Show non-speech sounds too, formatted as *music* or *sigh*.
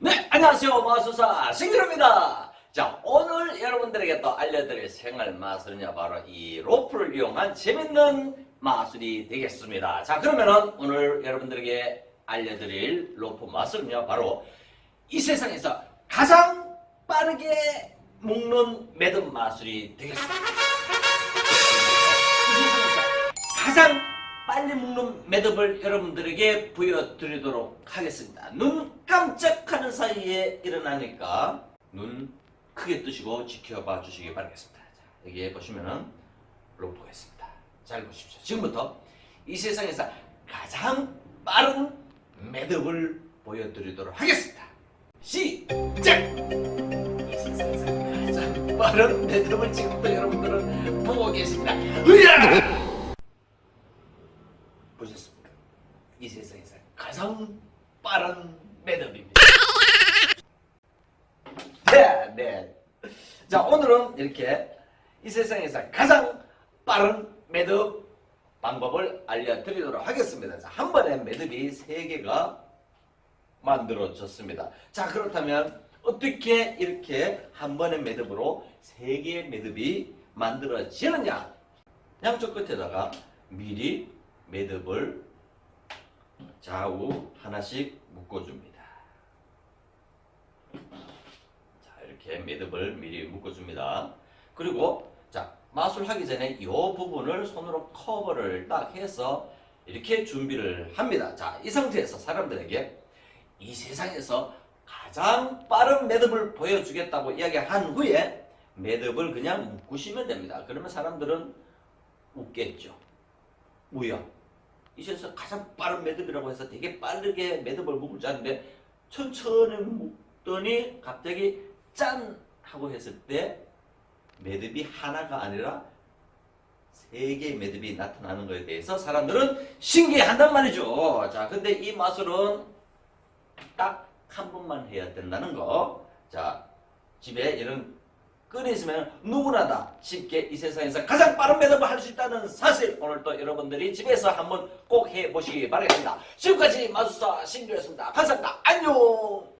네, 안녕하세요. 마술사 신규입니다. 자, 오늘 여러분들에게 또 알려드릴 생활 마술은요, 바로 이 로프를 이용한 재밌는 마술이 되겠습니다. 자, 그러면은 오늘 여러분들에게 알려드릴 로프 마술은요, 바로 이 세상에서 가장 빠르게 묶는 매듭 마술이 되겠습니다. 이 세상에서 가장 빨리 묶는 매듭을 여러분들에게 보여드리도록 하겠습니다. 눈 깜짝하는 사이에 일어나니까 눈 크게 뜨시고 지켜봐 주시기 바라겠습니다. 자, 여기에 보시면은 로고가 있습니다. 잘 보십시오. 지금부터 이 세상에서 가장 빠른 매듭을 보여드리도록 하겠습니다. 시작! 이 세상에서 가장 빠른 매듭을 지금부터 여러분들은 보고 계십니다. 으야! 보셨습니까? 이 세상에서 가장 빠른 매듭입니다. *laughs* 네, 네. 자, 오늘은 이렇게 이 세상에서 가장 빠른 매듭 방법을 알려드리도록 하겠습니다. 자, 한 번에 매듭이 세 개가 만들어졌습니다. 자, 그렇다면 어떻게 이렇게 한 번의 매듭으로 세 개의 매듭이 만들어지느냐? 양쪽 끝에다가 미리 매듭을 좌우 하나씩 묶어줍니다. 자, 이렇게 매듭을 미리 묶어줍니다. 그리고 자 마술하기 전에 이 부분을 손으로 커버를 딱 해서 이렇게 준비를 합니다. 자, 이 상태에서 사람들에게 이 세상에서 가장 빠른 매듭을 보여주겠다고 이야기한 후에 매듭을 그냥 묶으시면 됩니다. 그러면 사람들은 웃겠죠. 뭐야? 이 세상에서 가장 빠른 매듭이라고 해서 되게 빠르게 매듭을 아는데 천천히 묶더니 갑자기 짠! 하고 했을 때 매듭이 하나가 아니라 세 개의 매듭이 나타나는 것에 대해서 사람들은 신기해한단 말이죠. 자, 근데 이 마술은 딱 한 번만 해야 된다는 거. 자, 집에 이런 있으면 누구나 다 쉽게 이 세상에서 가장 빠른 매듭을 할 수 있다는 사실 오늘 또 여러분들이 집에서 한번 꼭 해보시기 바라겠습니다. 지금까지 마술사 신규였습니다. 감사합니다. 안녕!